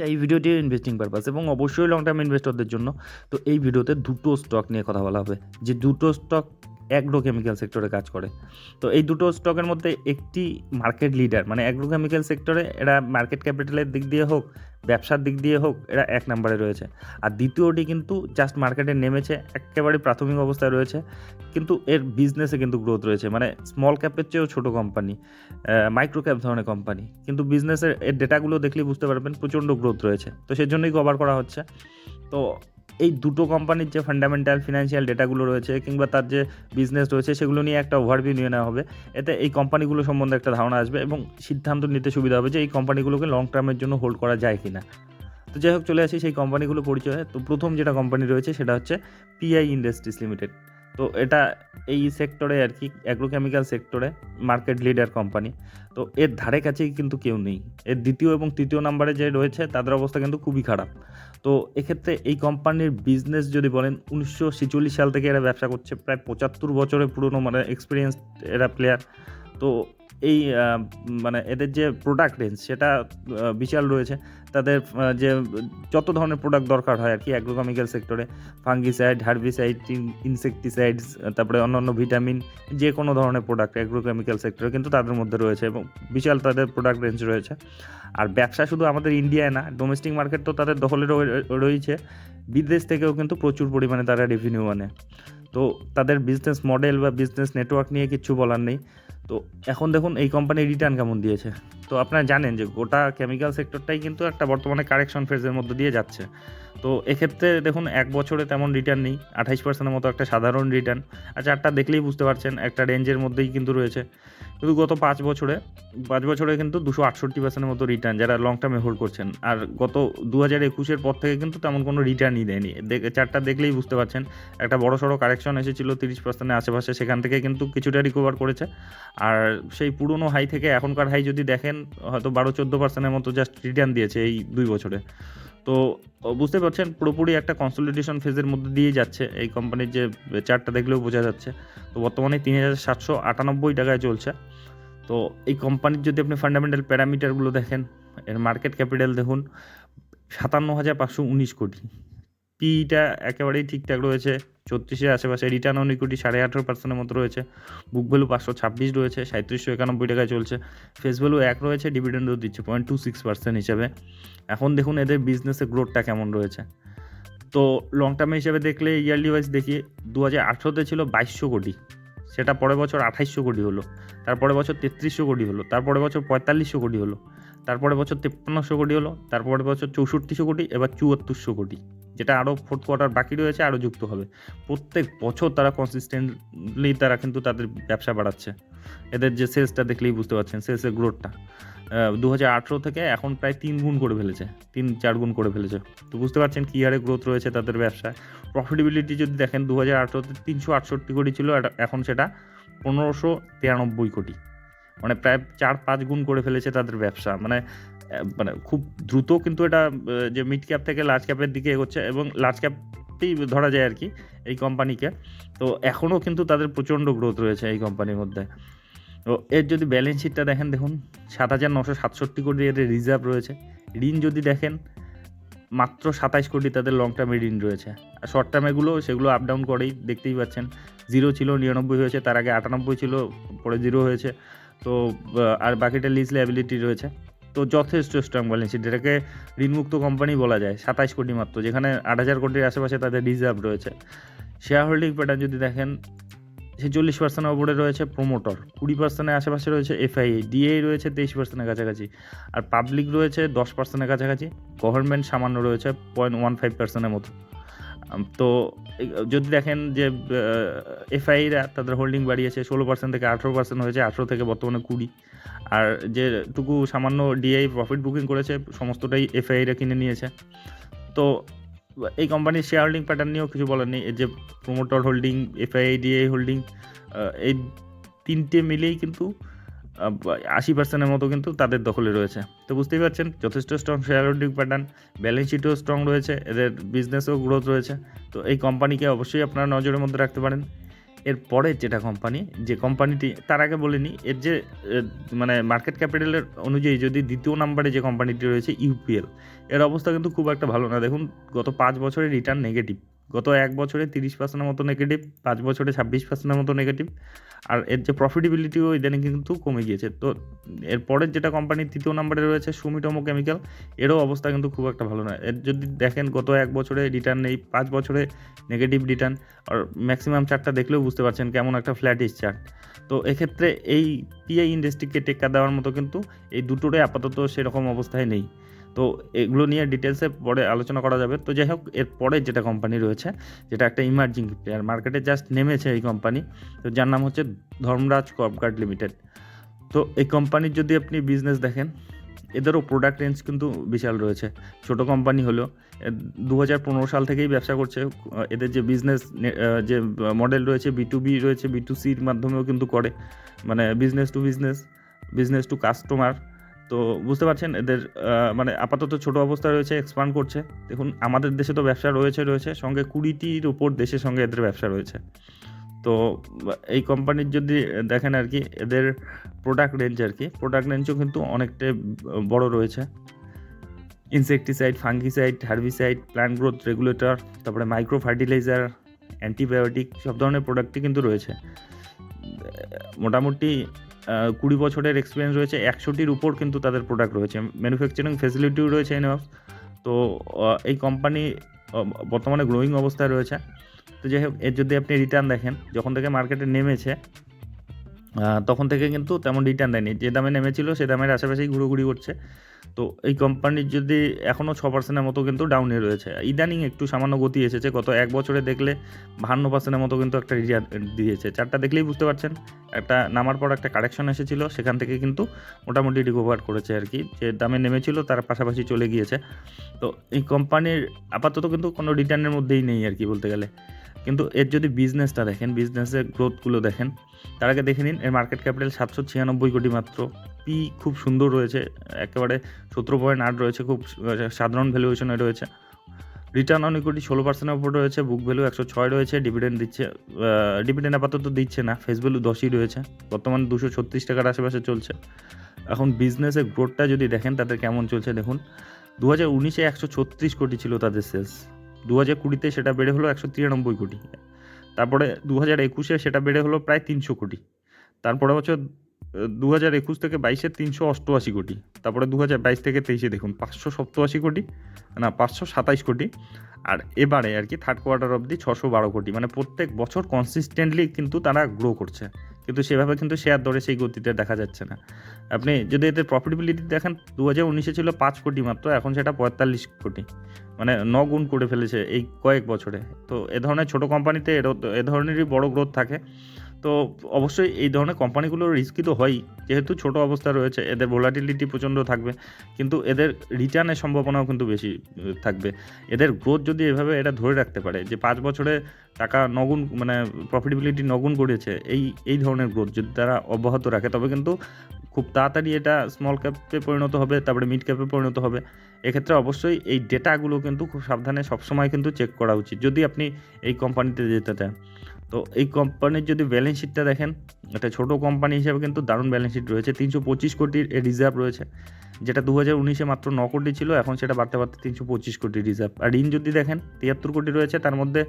আচ্ছা এই ভিডিওটি ইনভেস্টিং পারপাস এবং অবশ্যই লং টার্ম ইনভেস্টরদের জন্য তো এই ভিডিওতে দুটো স্টক নিয়ে কথা বলা হবে। যে দুটো স্টক অ্যাগ্রোকেমিক্যাল সেক্টরে কাজ করে। তো এই দুটো স্টকের মধ্যে একটি মার্কেট লিডার মানে অ্যাগ্রো কেমিক্যাল সেক্টরে এরা মার্কেট ক্যাপিটালের দিক দিয়ে হোক ব্যবসার দিক দিয়ে হোক, এরা এক নম্বরে রয়েছে। আর দ্বিতীয়টি কিন্তু জাস্ট মার্কেটে নেমেছে একেবারে প্রাথমিক অবস্থায় রয়েছে। কিন্তু এর বিজনেসে কিন্তু গ্রোথ রয়েছে। মানে স্মল ক্যাপের চেয়েও ছোটো কোম্পানি মাইক্রো ক্যাপ ধরনের কোম্পানি কিন্তু বিজনেসের এর ডেটাগুলো দেখলেই বুঝতে পারবেন প্রচণ্ড গ্রোথ রয়েছে। তো সেজন্যই কভার করা হচ্ছে। তো এই দুটো কোম্পানির যে ফান্ডামেন্টাল ফিনান্সিয়াল ডেটাগুলো রয়েছে কিংবা তার যে বিজনেস রয়েছে, সেগুলো নিয়ে একটা ওভারভিউ নিয়ে নেওয়া হবে। এতে এই কোম্পানিগুলো সম্বন্ধে একটা ধারণা আসবে এবং সিদ্ধান্ত নিতে সুবিধা হবে যে এই কোম্পানিগুলোকে লং টার্মের জন্য হোল্ড করা যায় কি না তো যাই হোক, চলে আসি সেই কোম্পানিগুলো পরিচয়। তো প্রথম যেটা কোম্পানি রয়েছে, সেটা হচ্ছে পিআই ইন্ডাস্ট্রিজ লিমিটেড তো এটা এই সেক্টরে আর কি অ্যাগ্রোকেমিক্যাল সেক্টরে মার্কেট লিডার কোম্পানি তো এর ধারে কাছেই কিন্তু কেউ নেই। এর দ্বিতীয় এবং তৃতীয় নাম্বারে যে রয়েছে, তাদের অবস্থা কিন্তু খুবই খারাপ। তো এক্ষেত্রে এই কোম্পানির বিজনেস যদি বলেন, উনিশশো ছেচল্লিশ সাল থেকে এরা ব্যবসা করছে। প্রায় পঁচাত্তর বছরের পুরনো মানে এক্সপিরিয়েন্স এরা প্লেয়ার তো এই মানে এদের যে প্রোডাক্ট রেঞ্জ সেটা বিশাল রয়েছে। তাদের যে যত ধরনের প্রোডাক্ট দরকার হয় আর কি অ্যাগ্রোকেমিক্যাল সেক্টরে ফাঙ্গিসাইড হার্বিসাইড ইনসেকটিসাইডস তারপরে অন্যান্য ভিটামিন যে কোনো ধরনের প্রোডাক্ট অ্যাগ্রোকেমিক্যাল সেক্টরে কিন্তু তাদের মধ্যে রয়েছে এবং বিশাল তাদের প্রোডাক্ট রেঞ্জ রয়েছে। আর ব্যবসা শুধু আমাদের ইন্ডিয়ায় না ডোমেস্টিক মার্কেট তো তাদের দখলে রয়ে- রয়েছে বিদেশ থেকেও কিন্তু প্রচুর পরিমাণে তারা রেভিনিউ আনে। তো তাদের বিজনেস মডেল বা বিজনেস নেটওয়ার্ক নিয়ে কিছু বলার নেই। তো এখন দেখুন এই কোম্পানি রিটার্ন কেমন দিয়েছে। তো আপনারা জানেন যে গোটা কেমিক্যাল সেক্টরটাই কিন্তু একটা বর্তমানে কারেকশন ফেজের মধ্যে দিয়ে যাচ্ছে। তো এক্ষেত্রে দেখুন এক বছরে তেমন রিটার্ন নেই, আঠাইশ পার্সেন্টের মতো একটা সাধারণ রিটার্ন আচ্ছা একটা দেখলেই বুঝতে পারছেন, একটা রেঞ্জের মধ্যেই কিন্তু রয়েছে। কিন্তু গত পাঁচ বছরে পাঁচ বছরে কিন্তু দুশো আটষট্টি পার্সেন্টের মতো রিটার্ন যারা লং টার্মে হোল্ড করছেন। আর গত দু হাজার একুশের পর থেকে কিন্তু তেমন কোনো রিটার্নই দেয়নি। চারটা দেখলেই বুঝতে পারছেন, একটা বড় সড়ো কারেকশন এসেছিল তিরিশ পার্সেন্টের আশেপাশে, সেখান থেকে কিন্তু কিছুটা রিকভার করেছে। আর সেই পুরনো হাই থেকে এখনকার হাই যদি দেখেন, হয়তো বারো চোদ্দ পার্সেন্টের মতো জাস্ট রিটার্ন দিয়েছে এই দুই বছরে। তো বুঝতে পারছেন, পুরোপুরি একটা কনসলিডেশন ফেজের মধ্যে দিয়ে যাচ্ছে। এই কোম্পানির যে চারটা দেখলেও বোঝা যাচ্ছে। তো বর্তমানে তিন হাজার সাতশো আটানব্বই টাকায় চলছে। তো এই কোম্পানির যদি আপনি ফান্ডামেন্টাল প্যারামিটারগুলো দেখেন, এর মার্কেট ক্যাপিটাল দেখুন, সাতান্ন হাজার পাঁচশো উনিশ কোটি। পিটা একেবারেই ঠিকঠাক রয়েছে। ছত্রিশের আশেপাশে রিটার্ন অন ইকুইটি সাড়ে আঠেরো পার্সেন্টের মতো রয়েছে। বুক ভ্যালু পাঁচশো ছাব্বিশ রয়েছে সাঁত্রিশশো একানব্বই টাকায় চলছে। ফেস ভ্যালু এক রয়েছে ডিভিডেন্ডও দিচ্ছে পয়েন্ট টু সিক্স পার্সেন্ট হিসাবে। এখন দেখুন এদের বিজনেসের গ্রোথটা কেমন রয়েছে। তো লং টার্মে হিসেবে দেখলে ইয়ারলি ওয়াইজ দেখি দু হাজার আঠেরোতে ছিল বাইশশো কোটি। সেটা পরের বছর আঠাইশশো কোটি হলো। তারপরে বছর তেত্রিশশো কোটি হলো। তারপরে বছর পঁয়তাল্লিশশো কোটি হলো। তারপরে বছর তেপ্পান্নশো কোটি হলো। তারপরে বছর চৌষট্টিশো কোটি, এবার চুয়াত্তরশো কোটি। যেটা আরও ফোর্থ কোয়ার্টার বাকি রয়েছে আরও যুক্ত হবে। প্রত্যেক বছর তারা কনসিস্টেন্টলি তারা কিন্তু তাদের ব্যবসা বাড়াচ্ছে। এদের যে সেলসটা দেখলেই বুঝতে পারছেন সেলসের গ্রোথটা দু হাজার আঠেরো থেকে এখন প্রায় তিন গুণ করে ফেলেছে, তিন চার গুণ করে ফেলেছে। তো বুঝতে পারছেন কী হারে গ্রোথ রয়েছে তাদের ব্যবসায় প্রফিটেবিলিটি যদি দেখেন দু হাজার আঠেরোতে তিনশো আটষট্টি কোটি ছিল এখন সেটা পনেরোশো তিরানব্বই কোটি। মানে প্রায় চার, পাঁচ গুণ করে ফেলেছে তাদের ব্যবসা। মানে মানে খুব দ্রুত কিন্তু এটা যে মিড ক্যাপ থেকে লার্জ ক্যাপের দিকে এগোচ্ছে এবং লার্জ ক্যাপেই ধরা যায় আর কি এই কোম্পানিকে তো এখনও কিন্তু তাদের প্রচণ্ড গ্রোথ রয়েছে এই কোম্পানির মধ্যে। তো এর যদি ব্যালেন্স শিটটা দেখেন, দেখুন, সাত হাজার নশো সাতষট্টি কোটি এর রিজার্ভ রয়েছে। ঋণ যদি দেখেন, মাত্র সাতাইশ কোটি তাদের লং টার্মে ঋণ রয়েছে। আর শর্ট টার্মেগুলো সেগুলো আপ ডাউন করেই, দেখতেই পাচ্ছেন। জিরো ছিল, নিরানব্বই হয়েছে, তার আগে আটানব্বই ছিল, পরে জিরো হয়েছে। তো আর বাকিটা লিজ লাইবিলিটি রয়েছে। তো যথেষ্ট স্ট্রং ব্যালেন্স শিট এটাকে ঋণমুক্ত কোম্পানি বলা যায়, সাতাইশ কোটি মাত্র, যেখানে আট হাজার কোটির আশেপাশে তাদের রিজার্ভ রয়েছে। শেয়ার হোল্ডিং প্যাটার্ন যদি দেখেন ছেচল্লিশ পার্সেন্টের ওপরে রয়েছে প্রোমোটর কুড়ি পার্সেন্টের আশেপাশে রয়েছে এফআইএ ডিএ রয়েছে তেইশ পার্সেন্টের কাছাকাছি, আর পাবলিক রয়েছে দশ পার্সেন্টের কাছাকাছি গভর্নমেন্ট সামান্য রয়েছে পয়েন্ট ওয়ান ফাইভ পার্সেন্টের মতো। তো যদি দেখেন যে এফআইরা তাদের হোল্ডিং বাড়িয়েছে, ষোলো পার্সেন্ট থেকে আঠেরো পার্সেন্ট হয়েছে, আঠেরো থেকে বর্তমানে কুড়ি। আর যেটুকু সামান্য ডিআই প্রফিট বুকিং করেছে, সমস্তটাই এফআইরা কিনে নিয়েছে। তো এই কোম্পানির শেয়ার হোল্ডিং প্যাটার্ন নিয়েও কিছু বলার নেই। যে promoter holding FII DI holding এই তিনটে মিলেই কিন্তু আশি পার্সেন্টের মতো কিন্তু তাদের দখলে রয়েছে। তো বুঝতেই পারছেন, যথেষ্ট strong share holding pattern balance শিটও strong রয়েছে, এদের বিজনেসও গ্রোথ রয়েছে। তো এই কোম্পানিকে অবশ্যই আপনারা নজরের মধ্যে রাখতে পারেন। এর পরের যেটা কোম্পানি যে কোম্পানিটি তার আগে বলিনি এর যে মানে মার্কেট ক্যাপিটালের অনুযায়ী যদি দ্বিতীয় নাম্বারে যে কোম্পানিটি রয়েছে ইউপিএল এর অবস্থা কিন্তু খুব একটা ভালো না। দেখুন, গত পাঁচ বছরে রিটার্ন নেগেটিভ গত এক বছরে তিরিশ পার্সেন্টের মতো নেগেটিভ পাঁচ বছরে ছাব্বিশ পার্সেন্টের মতো নেগেটিভ আর এর যে প্রফিটেবিলিটিও ইদানিং কিন্তু কমে গিয়েছে। তো এরপরের যেটা কোম্পানি তৃতীয় নম্বরে রয়েছে সুমিটোমো কেমিক্যাল এরও অবস্থা কিন্তু খুব একটা ভালো নয়। এর যদি দেখেন গত এক বছরে রিটার্ন নেই, পাঁচ বছরে নেগেটিভ রিটার্ন আর ম্যাক্সিমাম চার্টটা দেখলেও বুঝতে পারছেন কেমন একটা ফ্ল্যাটিস চার্ট তো এক্ষেত্রে এই পিআই ইন্ডাস্ট্রিকে টেক্কা দেওয়ার মতো কিন্তু এই দুটোরই আপাতত সেরকম অবস্থায় নেই। তো এগুলো নিয়ে ডিটেলসে পরে আলোচনা করা যাবে। তো যাই হোক, এর পরে যেটা কোম্পানি রয়েছে, যেটা একটা ইমার্জিং প্লেয়ার মার্কেটে জাস্ট নেমেছে এই কোম্পানি তো যার নাম হচ্ছে ধর্মরাজ কর্পগার্ড লিমিটেড তো এই কোম্পানির যদি আপনি বিজনেস দেখেন, এদেরও প্রোডাক্ট রেঞ্জ কিন্তু বিশাল রয়েছে। ছোট কোম্পানি হলেও দু হাজার সাল থেকেই ব্যবসা করছে। এদের যে বিজনেস যে মডেল রয়েছে বি টু বি রয়েছে বি টু সির মাধ্যমেও কিন্তু করে। মানে business to business business to customer তো বুঝতে পারছেন, এদের মানে আপাতত ছোট অবস্থায় রয়েছে এক্সপান্ড করছে। দেখুন, আমাদের দেশে তো ব্যবসা রয়েছে রয়েছে, সঙ্গে কুড়িটির উপর দেশের সঙ্গে এদের ব্যবসা রয়েছে। তো এই কোম্পানির যদি দেখেন আর কি, এদের প্রোডাক্ট রেঞ্জ আর কি প্রোডাক্ট রেঞ্জও কিন্তু অনেকটাই বড় রয়েছে। Insecticide fungicide herbicide plant growth regulator তারপরে মাইক্রো ফার্টিলাইজার অ্যান্টিবায়োটিক সব ধরনের প্রোডাক্টই কিন্তু রয়েছে। মোটামুটি কুড়ি বছরের এক্সপিরিয়েন্স রয়েছে, একশোটির উপর কিন্তু তাদের প্রোডাক্ট রয়েছে। ম্যানুফ্যাকচারিং ফেসিলিটিও রয়েছে এনএফ তো এই কোম্পানি বর্তমানে গ্রোয়িং অবস্থায় রয়েছে। তো যাই হোক, এর যদি আপনি রিটার্ন দেখেন, যখন থেকে মার্কেটে নেমেছে তখন থেকে কিন্তু তেমন রিটার্ন দেয়নি। যে দামে নেমেছিল, সে দামের আশেপাশেই ঘুরোঘুরি করছে। তো এই কোম্পানির যদি এখনও ছ পার্সেন্টের মতো কিন্তু ডাউনে রয়েছে। ইদানিং একটু সামান্য গতি এসেছে। গত এক বছরে দেখলে বাহান্ন পার্সেন্টের মতো কিন্তু একটা রিটার্ন দিয়েছে। চারটা দেখলেই বুঝতে পারছেন, একটা নামার পর একটা কারেকশন এসেছিল। সেখান থেকে কিন্তু মোটামুটি রিকভার করেছে আর কি। যে দামে নেমেছিল, তার পাশাপাশি চলে গিয়েছে। তো এই কোম্পানির আপাতত কিন্তু কোনো রিটার্নের মধ্যেই নেই আর কি বলতে গেলে। কিন্তু এর যদি বিজনেসটা দেখেন বিজনেসের গ্রোথগুলো দেখেন, তার আগে দেখে নিন, এর মার্কেট ক্যাপিটাল সাতশো ছিয়ানব্বই কোটি মাত্র। পি খুব সুন্দর রয়েছে, একেবারে সতেরো পয়েন্ট আট রয়েছে, খুব সাধারণ ভ্যালুয়েশনে রয়েছে। রিটার্ন অন ইকুইটি ষোলো পার্সেন্টের উপর রয়েছে বুক ভ্যালু একশো ছয় রয়েছে ডিভিডেন্ড দিচ্ছে ডিভিডেন্ড আপাতত দিচ্ছে না ফেস ভ্যালু দশই রয়েছে, বর্তমানে দুশো ছত্রিশ টাকার আশেপাশে চলছে। এখন বিজনেসের গ্রোথটা যদি দেখেন, তাদের কেমন চলছে দেখুন দু হাজার উনিশে একশো ছত্রিশ কোটি ছিল তাদের সেলস দু হাজার কুড়িতে সেটা বেড়ে হলো একশো তিরানব্বই কোটি। তারপরে দু হাজার একুশে সেটা বেড়ে হলো প্রায় তিনশো কোটি। তারপরে বছর দু হাজার একুশ থেকে বাইশে তিনশো অষ্টআশি কোটি। তারপরে দু হাজার বাইশ থেকে তেইশে দেখুন, পাঁচশো সপ্তআশি কোটি, না, পাঁচশো সাতাইশ কোটি। আর এবারে আর কি থার্ড কোয়ার্টার অবধি ছশো বারো কোটি। মানে প্রত্যেক বছর কনসিস্টেন্টলি কিন্তু তারা গ্রো করছে। কিন্তু সেভাবে কিন্তু শেয়ার দরে সেই গতিতে দেখা যাচ্ছে না। আপনি যদি এদের প্রফিটেবিলিটি দেখেন দু হাজার উনিশে ছিল পাঁচ কোটি মাত্র, এখন সেটা পঁয়তাল্লিশ কোটি। মানে ন গুণ করে ফেলেছে এই কয়েক বছরে। তো এ ধরনের ছোটো কোম্পানিতে এ ধরনেরই বড় গ্রোথ থাকে। তো অবশ্যই এই ধরনের কোম্পানিগুলো রিস্কি তো হয়ই। যেহেতু ছোট অবস্থা রয়েছে, এদের ভোলাটিলিটি প্রচণ্ড থাকবে, কিন্তু এদের রিটার্নের সম্ভাবনাও কিন্তু বেশি থাকবে। এদের গ্রোথ যদি এভাবে এটা ধরে রাখতে পারে, যে পাঁচ বছরে টাকা নগুণ মানে প্রফিটেবিলিটি নগুণ করেছে, এই এই ধরনের গ্রোথ যদি তারা অব্যাহত রাখে, তবে কিন্তু খুব তাড়াতাড়ি এটা স্মল ক্যাপে পরিণত হবে, তারপরে মিড ক্যাপে পরিণত হবে। এক্ষেত্রে অবশ্যই এই ডেটাগুলো কিন্তু খুব সাবধানে সবসময় কিন্তু চেক করা উচিত, যদি আপনি এই কোম্পানিতে যেতে চান। তো এই কোম্পানির যদি ব্যালেন্স শিটটা দেখেন, একটা ছোটো কোম্পানি হিসেবে কিন্তু দারুণ ব্যালেন্স শিট রয়েছে। তিনশো পঁচিশ কোটির রিজার্ভ রয়েছে, যেটা দু হাজার উনিশে মাত্র ন কোটি ছিল, এখন সেটা বাড়তে বাড়তে তিনশো পঁচিশ কোটি রিজার্ভ আর ঋণ যদি দেখেন, তিয়াত্তর কোটি রয়েছে, তার মধ্যে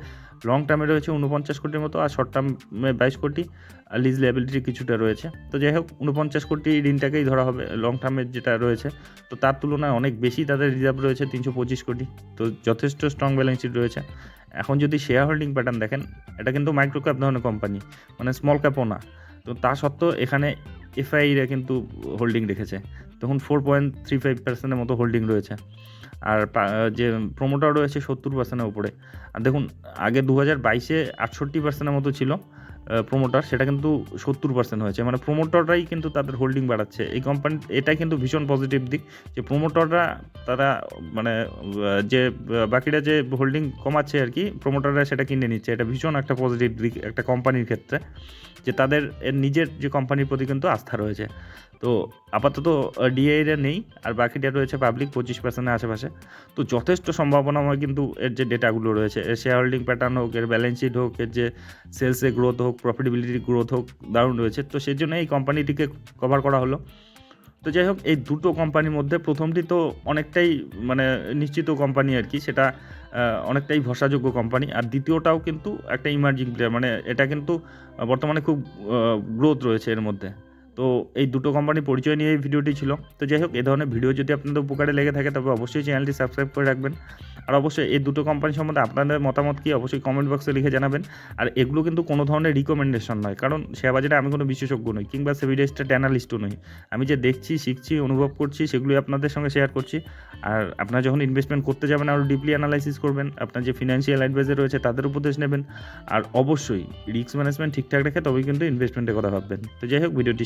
লং টার্মে রয়েছে উনপঞ্চাশ কোটির মতো, আর শর্ট টার্মে বাইশ কোটি, আর লিজ লেবিলিটি কিছুটা রয়েছে। তো যাই হোক উনপঞ্চাশ কোটি ঋণটাকেই ধরা হবে লং টার্মের যেটা রয়েছে। তো তার তুলনায় অনেক বেশি তাদের রিজার্ভ রয়েছে, তিনশো পঁচিশ কোটি। তো যথেষ্ট স্ট্রং ব্যালেন্স শিট রয়েছে। এখন যদি শেয়ার হোল্ডিং প্যাটার্ন দেখেন, এটা কিন্তু মাইক্রো ক্যাপ ধরনের কোম্পানি মানে স্মল ক্যাপও না। তো তা সত্ত্বেও এখানে এফআইরা কিন্তু হোল্ডিং রেখেছে। তখন ফোর পয়েন্ট থ্রি ফাইভ পার্সেন্টের মতো হোল্ডিং রয়েছে। আর যে প্রোমোটার রয়েছে সত্তর পার্সেন্টের উপরে। আর দেখুন, আগে দু হাজার বাইশে আটষট্টি পার্সেন্টের মতো ছিল। প্রোমোটার সেটা কিন্তু সত্তর পার্সেন্ট হয়েছে। মানে প্রোমোটাররাই কিন্তু তাদের হোল্ডিং বাড়াচ্ছে। এই কোম্পানি এটা কিন্তু ভীষণ পজিটিভ দিক যে প্রোমোটাররা তারা মানে যে বাকিরা যে হোল্ডিং কমাচ্ছে আর কি প্রোমোটাররা সেটা কিনে নিচ্ছে। এটা ভীষণ একটা পজিটিভ দিক একটা কোম্পানির ক্ষেত্রে যে তাদের নিজের যে কোম্পানির প্রতি কিন্তু আস্থা রয়েছে। তো আপাতত ডিআইরা নেই, আর বাকিটা রয়েছে পাবলিক পঁচিশ পার্সেন্টের আশেপাশে। তো যথেষ্ট সম্ভাবনা সম্ভাবনাময় কিন্তু এর যে ডেটাগুলো রয়েছে, এর শেয়ার হোল্ডিং প্যাটার্ন হোক, এর ব্যালেন্স শিট হোক, এর যে সেলসে গ্রোথ হোক প্রফিটেবিলিটি গ্রোথ হোক, দারুণ রয়েছে। তো সেই জন্য এই কোম্পানিটিকে কভার করা হলো। তো যাই হোক, এই দুটো কোম্পানির মধ্যে প্রথমটি তো অনেকটাই মানে নিশ্চিত কোম্পানি আর কি, সেটা অনেকটাই ভরসাযোগ্য কোম্পানি আর দ্বিতীয়টাও কিন্তু একটা ইমার্জিং প্লেয়ার মানে এটা কিন্তু বর্তমানে খুব গ্রোথ রয়েছে এর মধ্যে। তো এই দুটো কোম্পানির পরিচয় নিয়ে এই ভিডিওটি ছিল। তো যাই হোক এই ধরনের ভিডিও যদি আপনাদের উপকারে লেগে থাকে, তবে অবশ্যই চ্যানেলটি সাবস্ক্রাইব করে রাখবেন। আর অবশ্যই এই দুটো কোম্পানি সম্বন্ধে আপনাদের মতামত কি, অবশ্যই কমেন্ট বক্সে লিখে জানাবেন। আর এগুলো কিন্তু কোনো ধরনের রিকমেন্ডেশন নয়, কারণ শেয়ার বাজারে আমি কোনো বিশেষজ্ঞ নই, কিংবা সেভিডেস্টেড অ্যানালিস্টও নই। আমি যে দেখছি, শিখছি, অনুভব করছি, সেগুলোই আপনাদের সঙ্গে শেয়ার করছি। আর আপনারা যখন ইনভেস্টমেন্ট করতে যাবেন, আরও ডিপলি অ্যানালাইসিস করবেন, আপনার যে ফিনান্সিয়াল অ্যাডভাইজার রয়েছে, তাদের উপদেশ নেবেন। আর অবশ্যই রিস্ক ম্যানেজমেন্ট ঠিকঠাক রেখে তবেই কিন্তু ইনভেস্টমেন্টের কথা ভাববেন। তো যাই হোক ভিডিওটি